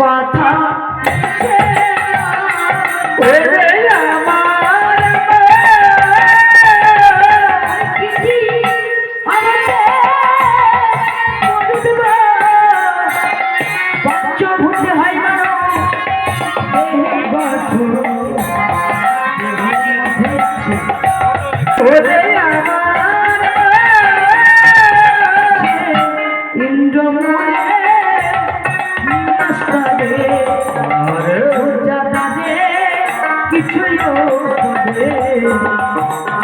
কথা ¡Gracias!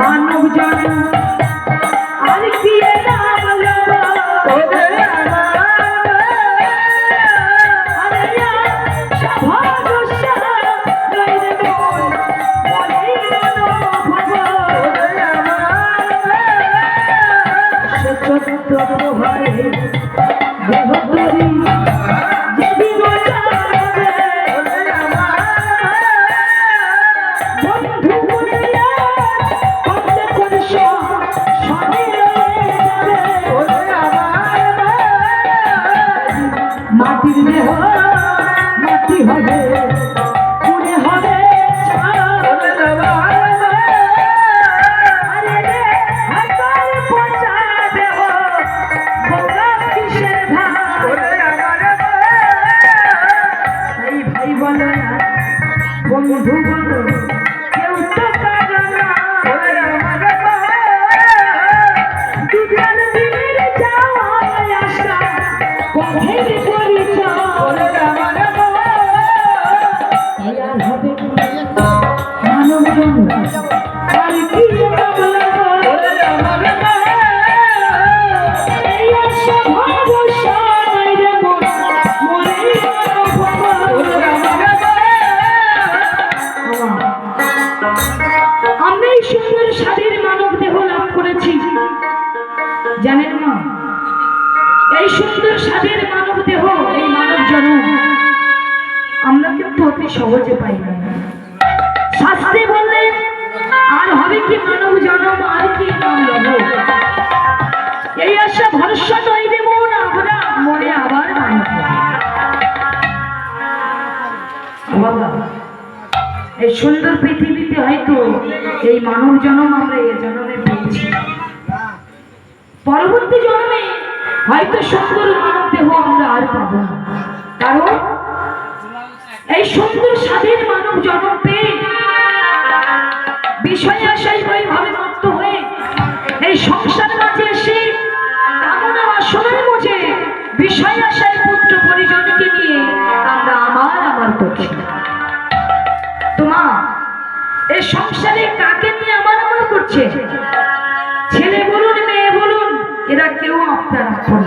মানব জন এই সুন্দর স্বাদের মানব দেহ লাভ করেছি। জানেন না এই সুন্দর স্বাদের মানব দেহ, এই মানব জন্ম আমরা কিন্তু অতি সহজে পাই না। শাস্ত্রে বললেন আর হবে কি মানব জন্ম, আর কি নাম এই আশা ভরসা নয় রে মন, আমরা মনে আবার মানব। বাবা এই সুন্দর পৃথিবীতে হয়তো এই মানব জন্ম আমরা এ জন্মে পেয়েছি। পরবর্তী জন্মে হয়তো সুন্দর মানব দেহ আমরা আর পাবো না। কারণ এই সুন্দর স্বাধীন মানব জন্ম পেয়ে বিষয় আশাই ভাবে মত্ত হয়ে এই সংসার মাঝে এসে কামনা বাসনার মধ্যে বিষয় আশায় পুত্র পরিজনকে নিয়ে আমরা আমার আমার করছি। এই সংসারে কাকে নিয়ে আমার আমার করছে ছেলে বলুন, মেয়ে বলুন, এরা কেউ আপনার আপন।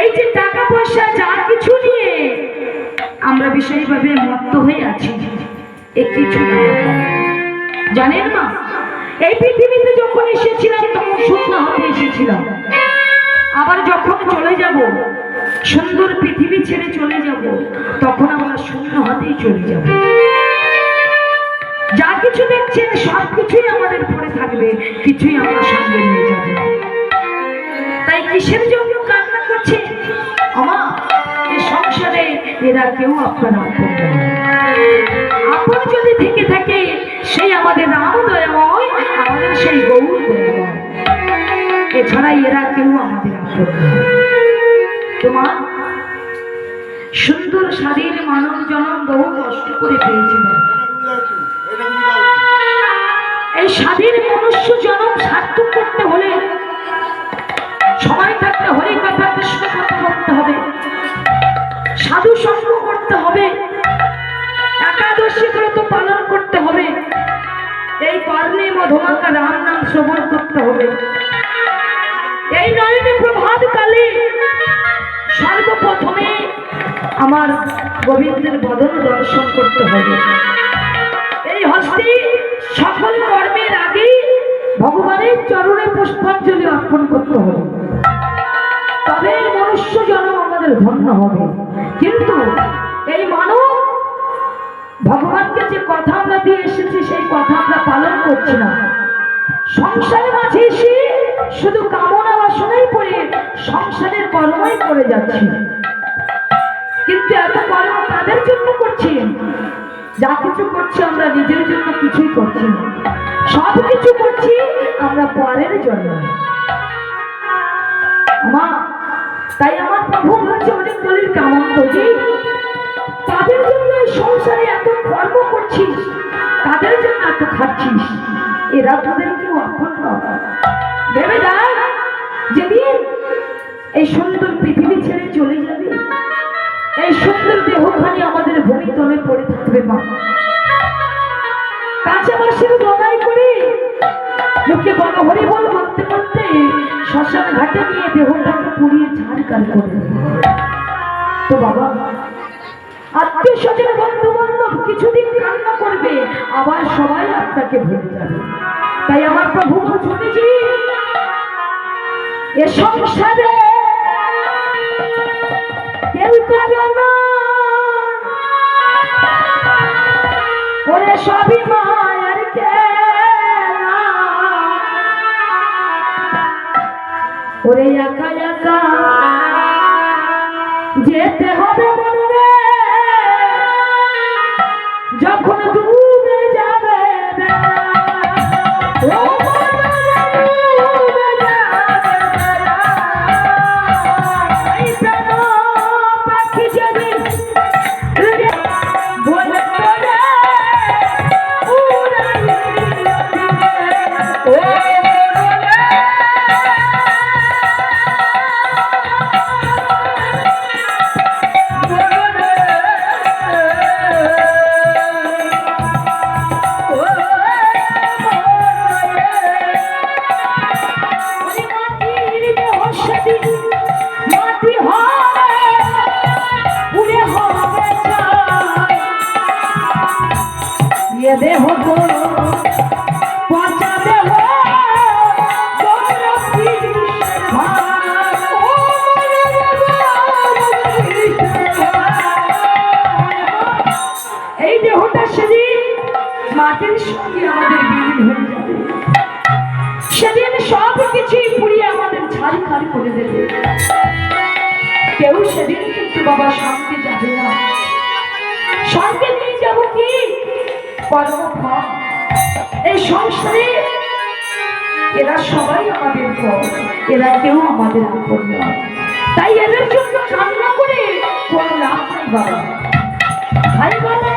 এই যে টাকা পয়সা, যা কিছু নিয়ে আমরা বিষয়ভাবে মত্ত হয়ে আছি, এ কিছু না। জানেন না এই পৃথিবীতে যখন এসেছিলাম, তখন শূন্য হতে এসেছিলাম আবার যখন চলে যাব, সুন্দর পৃথিবী ছেড়ে চলে যাব, তখন আমরা শূন্য হাতেই চলে যাব কিছু সব কিছুই আমাদের পড়ে থাকবে, কিছুই আমরা সঙ্গে নিয়ে যাবে। তাই কিসের জন্য কান্না করছে? আমা এই সংসারে এরা কেউ আপনার আপন যদি থেকে থাকে, সেই আমাদের রাম দয়াময় আমাদের সেই গৌর দয়াময় এছাড়া এরা কেউ আমাদের আপন তোমার সুন্দর শারীর মানব জনম বহু কষ্ট করে পেয়েছিল। এই স্বাধীন মনুষ্য জনম সার্থক করতে হলে, সময় থাকতে হরি কথা কৃষ্ণ করতে হবে। সাধু সঙ্গ করতে হবে। একাদশী ব্রত পালন করতে হবে। এই কর্ণে মধুমাকা রাম নাম শ্রবণ করতে হবে। এই নয়নে প্রভাত কালে সর্বপ্রথমে আমার গোবিন্দের বদন দর্শন করতে হবে। এই হস্তে চরণে পুষ্পাঞ্জলি অর্পণ করতে হবে। তবে মনুষ্য জন্ম আমাদের ধন্য হবে। কিন্তু এই মানব ভগবানকে যে কথা আমরা দিয়ে এসেছি, সেই কথা আমরা পালন করছি না। সংসারের মাঝে এসে শুধু কামনা বাসনাই পড়ে সংসারের কর্মই করে যাচ্ছি। কিন্তু এত কর্ম তাদের জন্য করছি? যা কিছু করছি আমরা নিজের জন্য কিছুই করছি না। সব কিছু করছি আমরা পরের জন্য। মা, তাই আমার প্রভু বলছে অনেক দলের কেমন করি তাদের জন্য সংসারে এত কর্ম করছিস, তাদের জন্য এত খাচ্ছিস, এরা তোদের কেউ আপন। ভেবে দেখ, যেদিন এই সুন্দর পৃথিবী ছেড়ে চলে যাবে, এই সুন্দর দেহখানি আমাদের ভূমি তলে পড়ে থাকবে মা। শ্মশান ঘাটে নিয়ে দেহটাকে পুড়িয়ে ঝাড়কার করে তো বাবা, আত্মীয় স্বজন বন্ধু বান্ধব কিছুদিন কান্না করবে, আবার সবাই আপনাকে ভুলে যাবে। তাই আমার প্রভু বলছি এ সংসারে কেউ ওরে দেহটা সেদিন মাটির সঙ্গে আমাদের বিলীন হয়ে আমাদের ছাই খালি করে দেবে। কেউ সেদিন কিন্তু বাবা সঙ্গে যাবে না। সঙ্গে নিয়ে যাব কি? এই সংসারে এরা সবাই আমাদের পর, এরা কেউ আমাদের আপন নয়। তাই এদের জন্য কান্না করে কোনো লাভ নেই বাবা। ভাই বলে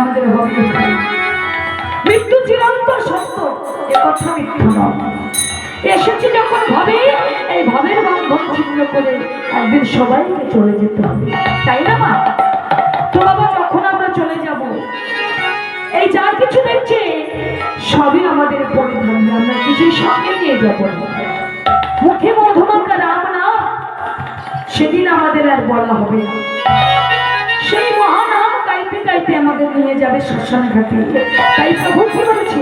আমাদের হবে। মৃত্যু চিরন্ত সত্য কথা মিথ্যা নয় এসেছি যখন ভাবে, এই ভাবের বন্ধন ছিন্ন করে একদিন সবাইকে চলে যেতে হবে। তাই না, মা? তো বাবা, যখন আমরা চলে যাব, এই যা কিছু দেখছে, সবই আমাদের পরিধান। আমরা কিছুই সঙ্গে নিয়ে যাব মুখে মধুমাখা রাম না, সেদিন আমাদের আর বলা হবে না। সেই মহানাম গাইতে আমাদের নিয়ে যাবে শ্মশান ঘাটে। তাই প্রভু কি বলেছে?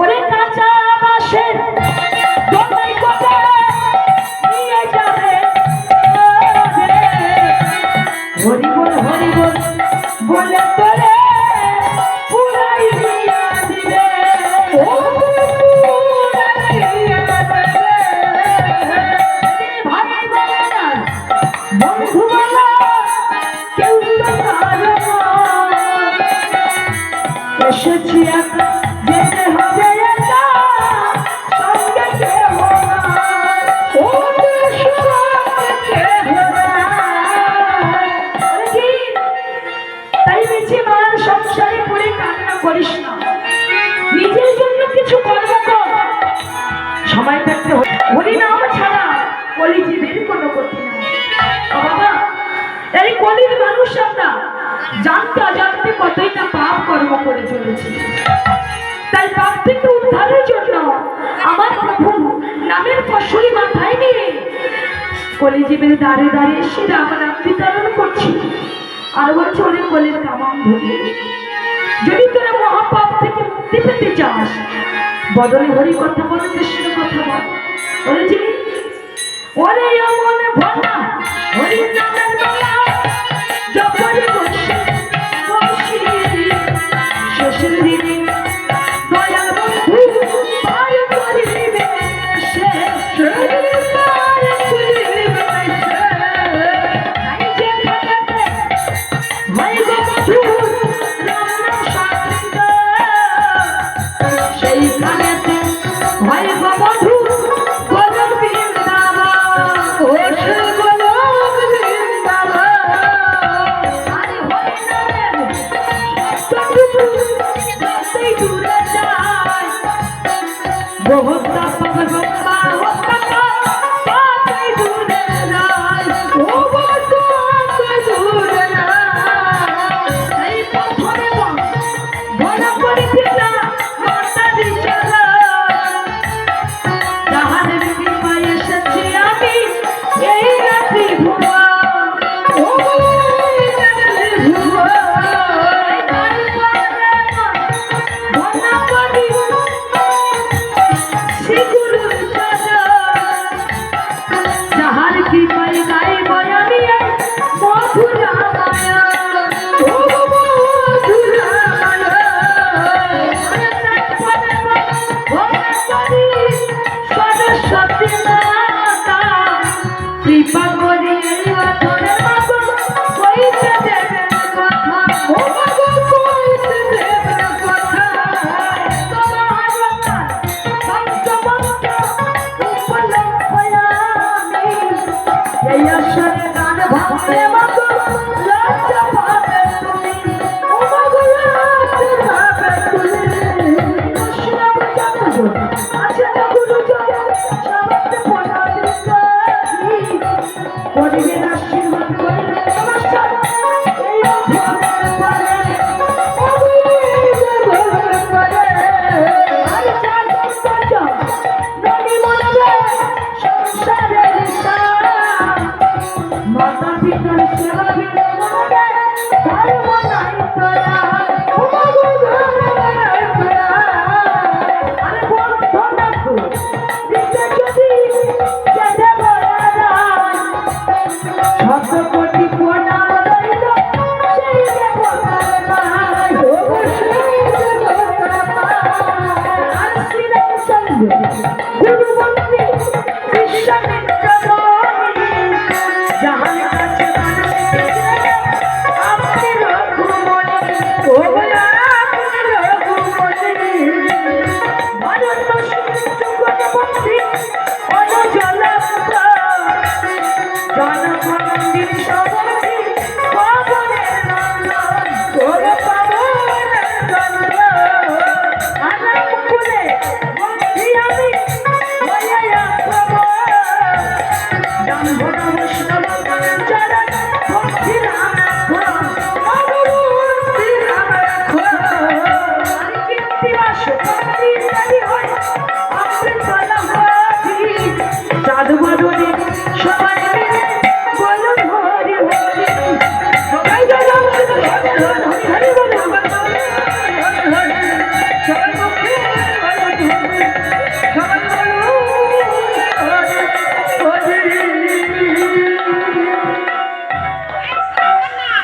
ওরে কাঁচা বাসের নিজের জন্য কিছু কর্ম কর সময় থাকতে হরিনাম ছাড়া কলিজীবের কোনো নেই। ও বাবা, এই কলির মানুষ আমরা, জানতে অজান্তে কতই না পাপ কর্ম করে চলেছি। তাই পাপ থেকে উদ্ধারের জন্য আমার প্রভু নামের ফসলি মাথায় নিয়ে কলিজীবের দাঁড়ে দাঁড়িয়ে এসে রাম নাম বিতরণ করছি। আর বলছে ওরে কলির কামাম ধরিয়ে যদি তোরা মহাপাপ থেকে পেতে চাস? বদলে হরি কথা বল কৃষ্ণ কথা বল। বলেছি, ওরে এমন ভাবনা হরি নামের মালা Let's go.